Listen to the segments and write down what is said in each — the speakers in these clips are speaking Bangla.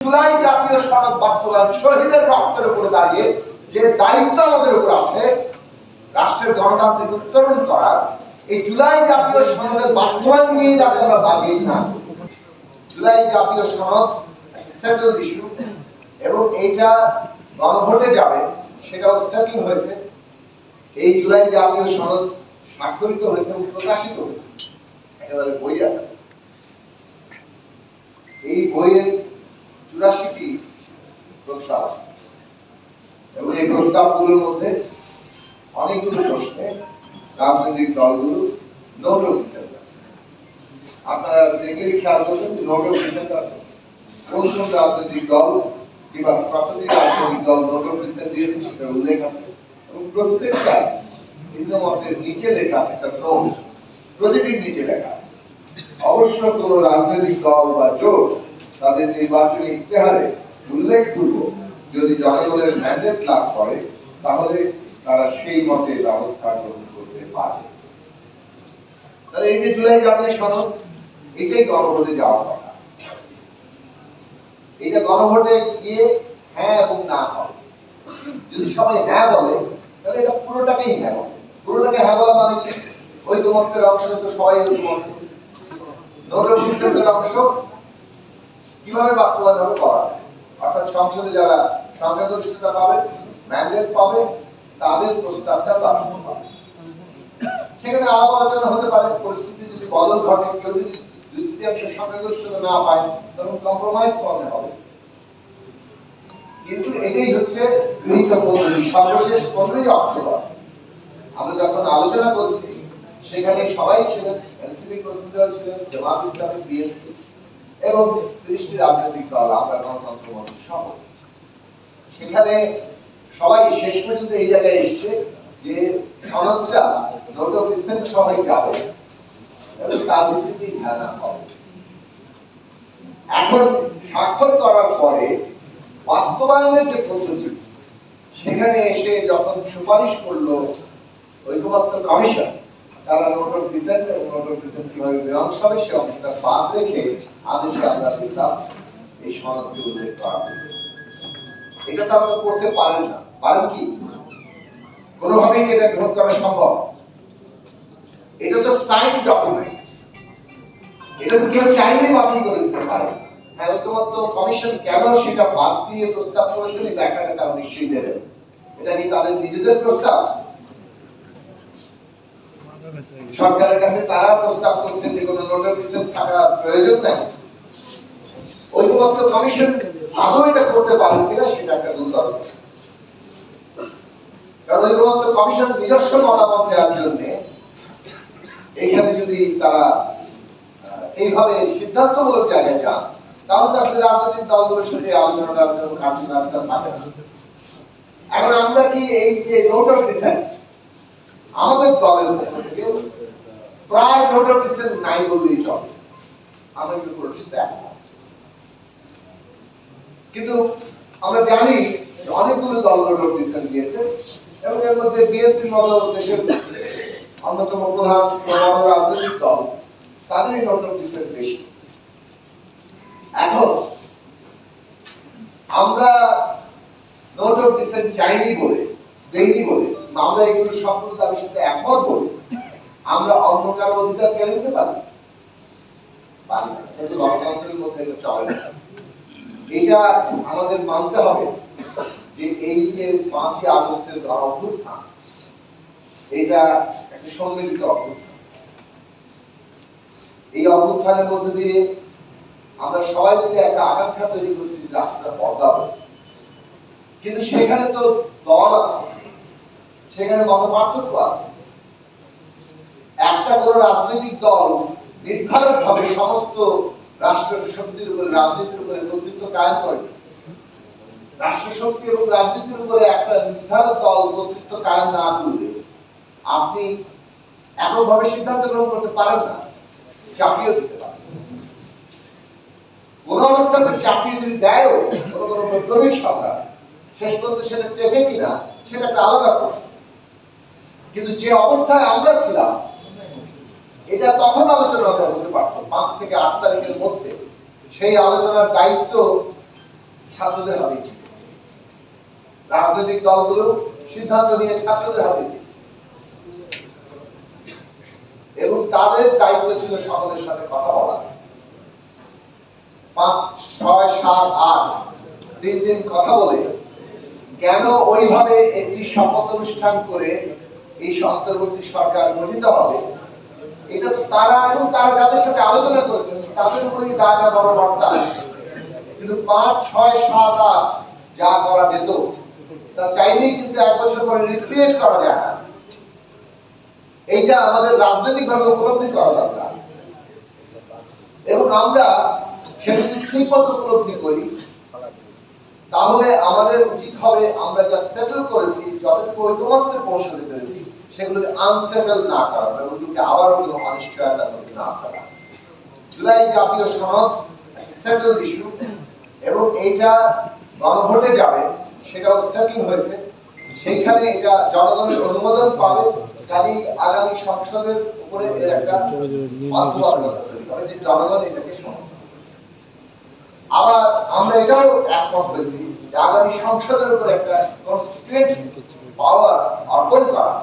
জুলাই জাতীয় সনদ বাস্তবায়ন শহীদের রক্তের উপরে দাঁড়িয়ে যে দায়িত্ব আমাদের উপর আছে, রাষ্ট্রের গণতান্ত্রিক উত্তরণ করা এই জুলাই জাতীয় সনদের বাস্তবায়ন নিয়ে যাতে আমরা ভাবি না জুলাই জাতীয় সনদ সেটেল ইস্যু এবং এইটা গণভোটে যাবে, সেটাও সেটিং হয়েছে। এই জুলাই জাতীয় সনদ স্বাক্ষরিত হয়েছে এবং প্রকাশিত হয়েছে। একেবারে বই এই বইয়ের চুরাশিটি প্রস্তাব এবং এই প্রস্তাবগুলোর মধ্যে অনেকগুলো প্রশ্নে রাজনৈতিক দলগুলো নোট অফ ডিসেন্ট আছে। আপনারা দেখলেই খেয়াল করবেন যে নোট অফ ডিসেন্ট আছে। কোন কোন রাজনৈতিক দল কিংবা কতটি রাজনৈতিক দল নোট অফ ডিসেন্ট দিয়েছে সেটার উল্লেখ আছে। এবং প্রত্যেকটা ভিন্ন মতের নিচে লেখা আছে একটা নোট প্রতিটির নিচে লেখা আছে। অবশ্য কোন রাজনৈতিক দল বা জোট তাদের নির্বাচনী ইস্তেহারে উল্লেখপূর্বক যদি জনগণের ম্যান্ডেট লাভ করে, তাহলে তারা সেই মতে ব্যবস্থা গ্রহণ করতে পারে। তাহলে এই যে জুলাই জাতীয় সনদ, এটাই গণভোটে যাওয়ার কথা। এটা গণভোটে গিয়ে হ্যাঁ এবং না হবে যদি সবাই হ্যাঁ বলে, তাহলে এটা পুরোটাকেই হ্যাঁ বলে। পুরোটাকে হ্যাঁ বলা মানে কি? ঐকমত্যের অংশ সবাই ঐকমত্য নোটের অংশ কীভাবে বাস্তবায়ন হবে করা অর্থাৎ সংসদে যারা সংখ্যাগরিষ্ঠতা পাবে ম্যান্ডেট পাবে, তাদের প্রস্তাবটা হবে সেখানে আলাপ আলোচনা হতে পারে, পরিস্থিতি যদি বদল ঘটে, কেউ যদি সংখ্যাগরিষ্ঠতা না পায়, তখন কম্প্রোমাইজ হবে। কিন্তু এটাই হচ্ছে গৃহীত পদ্ধতি, সর্বশেষ আমরা যখন আলোচনা করছি, সেখানে সবাই ছিলেন এনসিপি প্রতিনিধিরা ছিলেন, জামাত ইসলামী বিএনপি। এবং তিরিশটি রাজনৈতিক দল, আমরা গণতন্ত্র সহ। সেখানে সবাই শেষ পর্যন্ত এই জায়গায় এসছে যে সনদটা অফ সবাই যাবে এবং তার ভিত্তিতেই হবে। এখন স্বাক্ষর করার পরে বাস্তবায়নের যে পদ্ধতি, সেখানে এসে যখন সুপারিশ করল ঐকমত্য কমিশন তারা নোট অফ ডিসেন্ট এবং নোট অফ ডিসেন্ট কীভাবে মীমাংস হবে সেই অংশটা বাদ রেখে আদেশে আমরা দেখলাম এই সনদকে উল্লেখ করা হয়েছে। এটা তো আমরা করতে পারেন না। পারেন কি? কোনোভাবেই এটা গ্রহণ করা সম্ভব? এটা তো সাইন ডকুমেন্ট এটা তো কেউ চাইলে বাতিল করে দিতে পারে। হ্যাঁ ঐকমত্য কমিশন কেন সেটা বাদ দিয়ে প্রস্তাব করেছেন এই ব্যাখ্যাটা তারা নিশ্চয়ই দেবেন এটা কি তাদের নিজেদের প্রস্তাব? সরকারের কাছে তারা প্রস্তাব করছেন যে কোনো নোটিফিকেশন থাকা প্রয়োজন নাই ঐকমত্য কমিশন আদৌ এটা করতে পারেন কিনা সেটা একটা প্রশ্ন। কারণ ঐকমত্য কমিশন নিজস্ব মতামত দেওয়ার জন্য এখানে যদি তারা এইভাবে সিদ্ধান্তমূলক জায়গায় যান, তাহলে তো রাজনৈতিক দলগুলোর সাথে আলোচনাটা কার্যকারিতা এখন আমরা কি এই যে নোট অফ ডিসেন্ট আমাদের দলের পক্ষ থেকে প্রায় অফ ডিসেন্ট নাই বললেই চলে। আমরা কিন্তু একমত কিন্তু আমরা জানি অনেকগুলো দল অফ ডিসেন্ট দিয়েছে এবং এর মধ্যে বিএনপি মতো দেশের অন্যতম প্রধান প্রধান রাজনৈতিক দল, তাদেরই অফ ডিসেন্ট বেশি। এখন আমরা নোট অফ ডিসেন্ট চাইনি বলে দেইনি বলে। আমরা এগুলো সম্পূর্ণ দাবির সাথে একমত বলে আমরা অন্য কারও অধিকার কেড়ে নিতে পারি। এটা আমাদের মানতে হবে যে এই যে পাঁচই আগস্টের অভ্যুত্থান এটা একটা সম্মিলিত অভ্যুত্থান। এই অভ্যুত্থানের মধ্যে দিয়ে আমরা সবাই মিলে একটা আকাঙ্ক্ষা তৈরি করেছি রাষ্ট্রটা বদলাবে। কিন্তু সেখানে তো দল আছে। সেখানে মত পার্থক্য আছে? একটা কোনো রাজনৈতিক দল নির্ধারক ভাবে সমস্ত রাষ্ট্র শক্তির উপরে, রাজনীতির উপরে কর্তৃত্ব কায়েম করে। রাষ্ট্র শক্তি এবং রাজনীতির উপরে একটা নির্ধারক দল কর্তৃত্ব কায়েম না করলে আপনি এককভাবে সিদ্ধান্ত গ্রহণ করতে পারেন না চাপিয়ে দিতে পারেন। কোন অবস্থাতে চাকরি যদি দেয়ও, কোনো কোনো বৈপ্লবিক সরকার, শেষ পর্যন্ত সেটা টেকে কিনা, সেটা একটা আলাদা প্রশ্ন। কিন্তু যে অবস্থায় আমরা ছিলাম, এটা তখন আলোচনা হতে পারতো পাঁচ থেকে আট তারিখের মধ্যে সেই আলোচনার দায়িত্ব ছাত্রদের হাতে ছিল। রাজনৈতিক দলগুলো সিদ্ধান্ত নিয়ে ছাত্রদের হাতে এবং তাদের দায়িত্ব ছিল সকলের সাথে কথা বলা। পাঁচ, ছয়, সাত, আট তিন দিন কথা বলে, কেন ওইভাবে একটি শপথ অনুষ্ঠান করে এই অন্তর্বর্তী সরকার গঠিত হবে এটা তো তারা এবং তারা যাদের সাথে আলোচনা করেছেন, তাদের উপরেই দায়টা বড় বার্তা। কিন্তু পাঁচ, ছয়, সাত, আট যা করা যেত, তা চাইলেই কিন্তু এক বছর পরে রিক্রিয়েট করা যায় না। এইটা আমাদের রাজনৈতিক ভাবে উপলব্ধি করা দরকার। এবং আমরা সেটা উপলব্ধি করি। তাহলে আমাদের উচিত হবে আমরা যা সেটেল করেছি যতটুকু ঐকমত্যে পৌঁছাতে পেরেছি সেগুলোকে আনসেটেল না করা মানে ওগুলোকে আবারও কোনো অনিশ্চয়তার মধ্যে না ফেলা জুলাই জাতীয় সনদ সেটেল ইস্যু এবং এইটা গণভোটে যাবে সেটাও সেটেল হয়েছে সেইখানে এটা জনগণের অনুমোদন পাবে কাজেই আগামী সংসদের উপরে এর একটা তৈরি যে জনগণ এটাকে সমর্থন। আবার আমরা এটাও একমত হয়েছি যে আগামী সংসদের উপর একটা কনস্টিটিউয়েন্ট পাওয়ার অর্পণ করা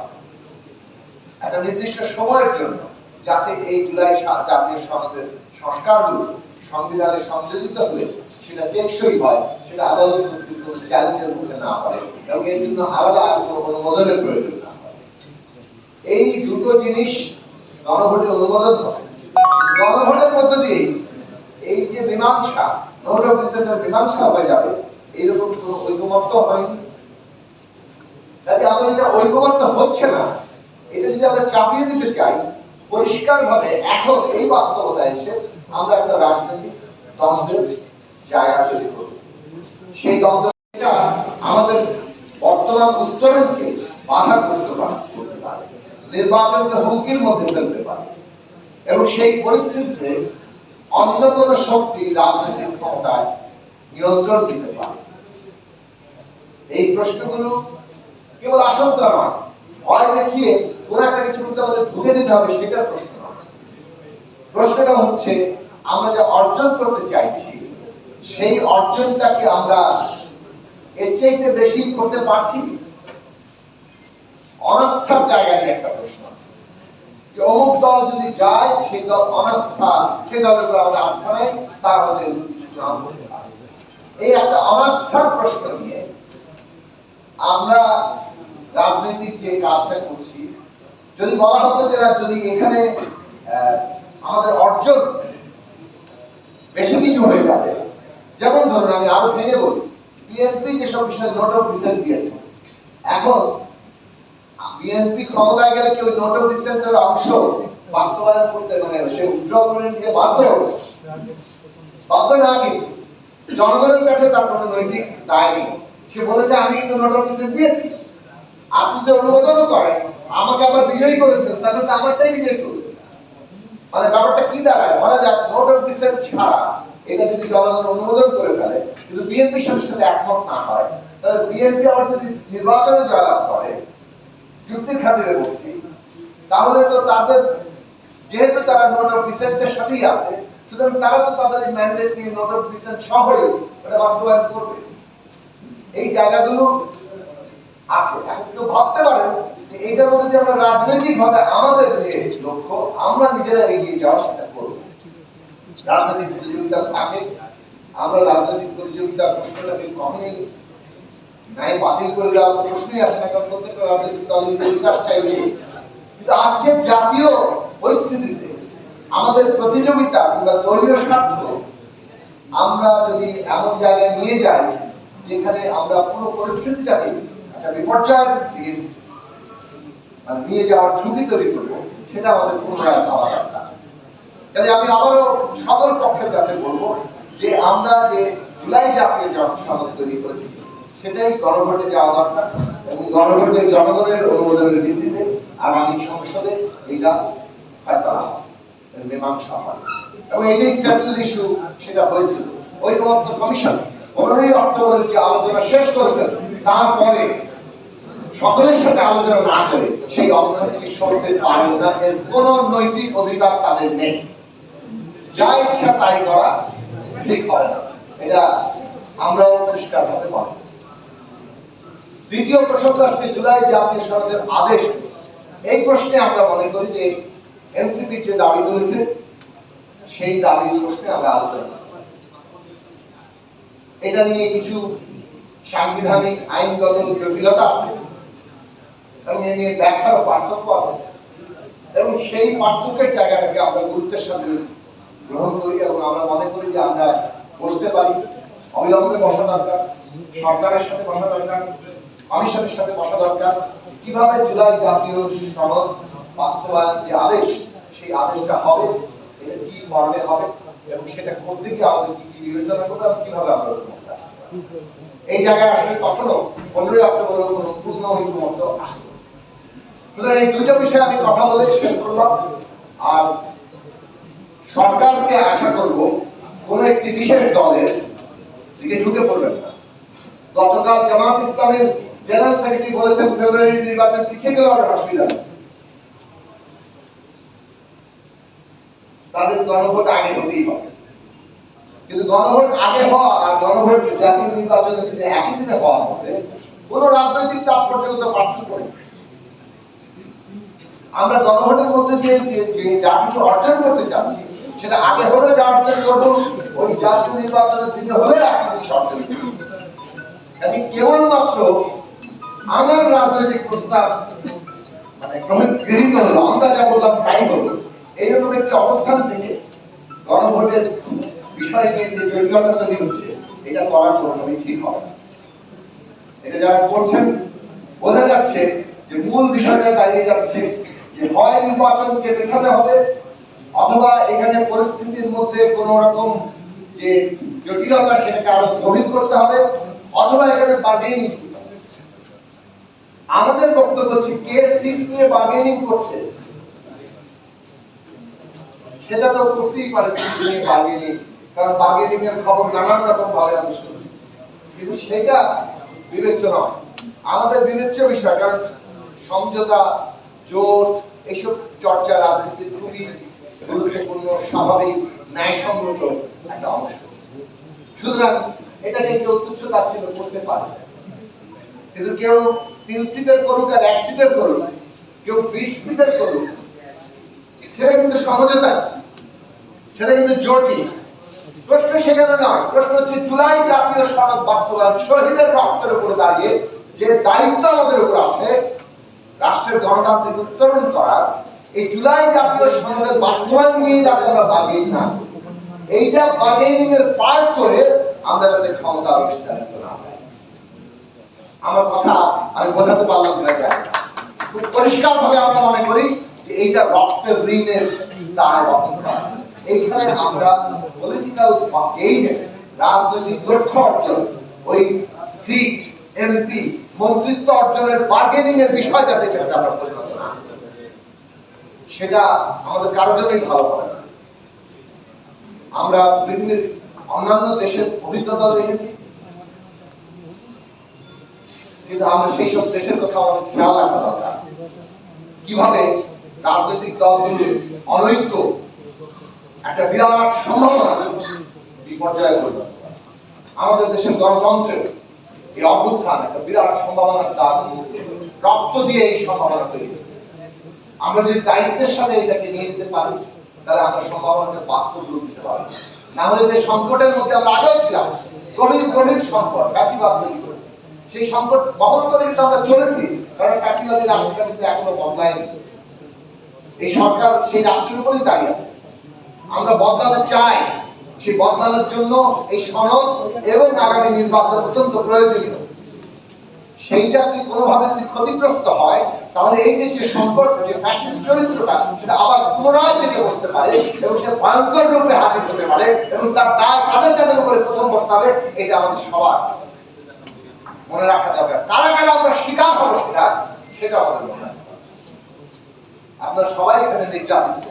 একটা নির্দিষ্ট সময়ের জন্য যাতে এই জুলাই সাত জাতীয় সনদের সংস্কারগুলো সংবিধানে সংযোজিত হয়ে সেটা টেকসই হয়, সেটা আদালত কর্তৃক কোনো চ্যালেঞ্জের মুখে না পড়ে এবং এর জন্য আলাদা আর কোনো অনুমোদনের প্রয়োজন না হয় এই দুটো জিনিস গণভোটে অনুমোদন হবে গণভোটের মধ্য দিয়ে এই যে মীমাংসা মীমাংসা হয়ে যাবে। এইরকম হয়নি। আমরা এটা হচ্ছে না। এটা যদি আমরা চাপিয়ে দিতে চাই এখন এই বাস্তবতা এসে আমরা একটা রাজনৈতিক দ্বন্দ্বের জায়গা তৈরি করব। সেই দ্বন্দ্বটা আমাদের বর্তমান উত্তরণকে বাধাগ্রস্ত করতে পারে। নির্বাচনকে হুমকির মধ্যে ফেলতে পারে। এবং সেই পরিস্থিতিতে অন্য কোনো শক্তি রাজনৈতিক ক্ষমতায় নিয়ন্ত্রণ দিতে পারে। এই প্রশ্নগুলো কেবল আশঙ্কা নয়, ভয় দেখিয়ে কোন একটা কিছু মধ্যে আমাদের ঢুকে যেতে হবে, সেটার প্রশ্ন নয়। প্রশ্নটা হচ্ছে, আমরা যে অর্জন করতে চাইছি, সেই অর্জনটাকে আমরা এর চাইতে বেশি করতে পারছি? অনাস্থার জায়গা নিয়ে একটা প্রশ্ন। অমুক দল যদি যায়, সেই দল অনাস্থা, সেই দলের উপর আমাদের আস্থা নেই তার আমাদের এই একটা অনাস্থার প্রশ্ন নিয়ে আমরা রাজনৈতিক যে কাজটা করছি, যদি বলা হতো যে যদি এখানে আমাদের অর্জন বেশি কিছু হয়ে যাবে, যেমন ধরুন আমি আরও ভেঙে বলি, বিএনপি যেসব বিষয়ে নোট অফ দিয়েছে, এখন বিএনপি ক্ষমতায় গেলে কি ওই নোট অফ ডিসেন্টের অংশ বাস্তবায়ন করতে মানে সে উইথড্র করে নিতে বাধ্য বাধ্য না কিন্তু জনগণের কাছে তার কোনো নৈতিক দায় নেই। সে বলেছে, আমি কিন্তু নোট অফ ডিসেন্ট দিয়েছি। আপনি তো অনুমোদনও করেন। আমাকে আবার বিজয়ী করেছেন। তাহলে তো আমারটাই বিজয়ী করবে। মানে ব্যাপারটা কি দাঁড়ায়? ধরা যাক নোট অফ ডিসেন্ট ছাড়া এটা যদি জনগণ অনুমোদন করে ফেলে, কিন্তু বিএনপি সাথে সাথে একমত না হয়, তাহলে বিএনপি আবার যদি নির্বাচনে জয়লাভ করে যুক্তির খাতিরে বলছি, তাহলে তো তাদের, যেহেতু তারা নোট অফ ডিসেন্টের সাথেই আছে, সুতরাং তারা তো তাদের ম্যান্ডেট নিয়ে নোট অফ ডিসেন্ট সহই এটা বাস্তবায়ন করবে। এই জায়গাগুলো আছে। কেউ ভাবতে পারেন যে এইটার মধ্যে যে আমরা রাজনৈতিক ভাবে আমাদের যে লক্ষ্য, আমরা নিজেরা এগিয়ে যাওয়া সেটা করব রাজনৈতিক প্রতিযোগিতা থাকে, আমরা রাজনৈতিক প্রতিযোগিতার প্রশ্নটাকে কখনোই নাই, বাতিল করে দেওয়ার কোনো প্রশ্নই আসে না, কারণ প্রত্যেকটা রাজনৈতিক দল বিকাশ চাইবে কিন্তু আজকের জাতীয় পরিস্থিতিতে আমাদের প্রতিযোগিতা কিংবা দলীয় স্বার্থ আমরা যদি এমন জায়গায় নিয়ে যাই যেখানে আমরা পুরো পরিস্থিতিটাকে একটা বিপর্যয়ের দিকে মানে নিয়ে যাওয়ার ঝুঁকি তৈরি করব, সেটা আমাদের পুনরায় ভাবা দরকার। কাজে আমি আবারও সকল পক্ষের কাছে বলব যে আমরা যে জুলাই জাতীয় জন- তৈরি করেছি সেটাই গণভোটে যাওয়া দরকার এবং গণভোটে জনগণের অনুমোদনের ভিত্তিতে আগামী সংসদে এটা ফেসলা মীমাংসা হয় এবং এটাই সেটেল ইস্যু, সেটা হয়েছিল। ঐকমত্য কমিশন পনেরোই অক্টোবরের যে আলোচনা শেষ করেছেন, তারপরে সকলের সাথে আলোচনা না করে সেই অবস্থান থেকে সরতে পারেন না, এর কোনো নৈতিক অধিকার তাদের নেই। যা ইচ্ছা তাই করা ঠিক হয় না। এটা আমরাও পরিষ্কার হতে পারব দ্বিতীয় প্রসঙ্গ আসছে জুলাই জাতীয় সনদের আদেশ। এই প্রশ্নে আমরা মনে করি যে এনসিপি যে দাবি তুলেছে, সেই দাবির প্রশ্নে আমরা আলোচনা এটা নিয়ে কিছু সাংবিধানিক, আইনগত জটিলতা আছে এবং এ নিয়ে ব্যাখ্যার পার্থক্য আছে। এবং সেই পার্থক্যের জায়গাটাকে আমরা গুরুত্বের সাথে গ্রহণ করি এবং আমরা মনে করি যে আমরা বসতে পারি। অবিলম্বে বসা দরকার, সরকারের সাথে বসা দরকার। কমিশনের সাথে বসা দরকার। কীভাবে জুলাই জাতীয় সনদ বাস্তবায়ন যে আদেশ, সেই আদেশটা হবে, এটা কি ফর্মে হবে, এবং সেটা করতে গিয়ে আমাদের কি কি বিবেচনা করবে কীভাবে আমরা এই জায়গায় আসলে কখনো পনেরোই অক্টোবরের কোনো পূর্ণ ঐক্যমত আসে সুতরাং এই দুটো বিষয়ে আমি কথা বলে শেষ করলাম। আর সরকারকে আশা করব, কোন একটি বিশেষ দলের দিকে ঝুঁকে পড়বেন না। গতকাল জামাত ইসলামের জেনারেল সেক্রেটারি বলেছেন ফেব্রুয়ারি নির্বাচন পিছিয়ে গেলে আর অসুবিধা তাদের গণভোট আগে হতেই হবে। কিন্তু গণভোট আগে হওয়া আর গণভোট জাতীয় নির্বাচনের দিনে একই দিনে হওয়ার মধ্যে কোন রাজনৈতিক তাৎপর্যগত পার্থক্য নেই। আমরা গণভোটের মধ্যে যে, যা কিছু অর্জন করতে চাচ্ছি, সেটা আগে হলে যা অর্জন করব, ওই জাতীয় নির্বাচনের দিনে হলে একই জিনিস অর্জন করব। কেবলমাত্র আমার রাজনৈতিক প্রস্তাব মানে গ্রহণ গৃহীত হলো, আমরা যা বললাম তাই হলো। এইরকম একটি অবস্থান থেকে গণভোটের বিষয় নিয়ে যে জটিলতা তৈরি হচ্ছে, এটা করার কোনোভাবেই ঠিক হবে এটা যারা করছেন, বোঝা যাচ্ছে যে মূল বিষয়টা দাঁড়িয়ে যাচ্ছে যে হয় নির্বাচনকে পেছাতে হবে, অথবা এখানে পরিস্থিতির মধ্যে কোন রকম যে জটিলতা সেটাকে আরও গভীর করতে হবে, অথবা এখানে বার্গেনিং আমাদের বক্তব্য হচ্ছে, কে সিট নিয়ে বার্গেনিং করছে? সেটা তো করতেই পারে সিট নিয়ে বার্গেনিং কারণ বার্গেনিং এর খবর নানান রকম ভাবে আমি শুনছি। কিন্তু সেটা বিবেচ্য নয়। আমাদের বিবেচ্য বিষয়, কারণ সমঝোতা, জোট, এইসব চর্চা রাজনীতির খুবই গুরুত্বপূর্ণ, স্বাভাবিক, ন্যায়সঙ্গত একটা অংশ। সুতরাং এটাকে কেউ তুচ্ছ তাচ্ছিল্য করতে পারে। কিন্তু কেউ তিন সিটের করুক আর এক সিটের করুক, কেউ বিশ সিটের করুক, সেটা কিন্তু সমঝোতা, সেটা কিন্তু জোটই। প্রশ্ন সেখানে নয়, প্রশ্ন হচ্ছে জুলাই জাতীয় সনদ বাস্তবায়ন শহীদের রক্তের উপরে দাঁড়িয়ে যে দায়িত্ব আমাদের উপর আছে, রাষ্ট্রের গণতান্ত্রিক উত্তরণ করা, এই জুলাই জাতীয় সনদের বাস্তবায়ন নিয়ে যাতে আমরা বাগেই না এইটা বাগেইনিং এর পার করে আমরা যাতে ক্ষমতা আবিষ্কারিত না আমার কথা আমি বোঝাতে পারলাম কিনা। খুব পরিষ্কার ভাবে আমরা মনে করি যে এইটা রক্তের ঋণের এইখানে আমরা পলিটিক্যাল রাজনৈতিক লক্ষ্য অর্জন, ওই সিট এমপি মন্ত্রিত্ব অর্জনের বার্গেনিং এর বিষয় যাতে আমরা পরিণত না। সেটা আমাদের কারোর জন্যই ভালো হবে না। আমরা পৃথিবীর অন্যান্য দেশের অভিজ্ঞতা দেখেছি। কিন্তু আমরা সেই সব দেশের কথা আমাদের খেয়াল রাখা দরকার। কীভাবে রাজনৈতিক দলগুলো অনৈক্য একটা বিরাট সম্ভাবনা বিপর্যয়ে পরিণত করে। আমাদের দেশের গণতন্ত্রের এই অভ্যুত্থান একটা বিরাট দ্বার উন্মুক্ত রক্ত দিয়ে এই সম্ভাবনা তৈরি আমরা যদি দায়িত্বের সাথে এটাকে নিয়ে যেতে পারি, তাহলে আমরা সম্ভাবনাকে বাস্তব রূপ দিতে পারি না হলে যে সংকটের মধ্যে আমরা আগেও ছিলাম, গভীর গভীর সংকট তৈরি করেছে সেই সংকট বহন করে কিন্তু আমরা চলেছি, কারণ ফ্যাসিবাদী রাষ্ট্রটা কিন্তু এখনও বদলায়নি। এই সরকার সেই রাষ্ট্রের উপরেই দাঁড়িয়ে আছে। আমরা বদলাতে চাই, সেই বদলানোর জন্য এই সনদ এবং আগামী নির্বাচন অত্যন্ত প্রয়োজনীয়। সেইটা যদি কোনোভাবে যদি ক্ষতিগ্রস্ত হয়, তাহলে এই যে যে সংকট, যে ফ্যাসিস্ট চরিত্রটা, সেটা আবার পুনরায় থেকে বসতে পারে এবং সে ভয়ঙ্কর রূপে হাজির হতে পারে এবং তার দায় কাদের কাদের উপরে প্রথম হবে এটা আমাদের সবার। মনে রাখা যাবে কারা কারা আমরা শিকার হব সেটা সেটা আমাদের মনে রাখতে। আপনারা সবাই এখানে নির্যাতিত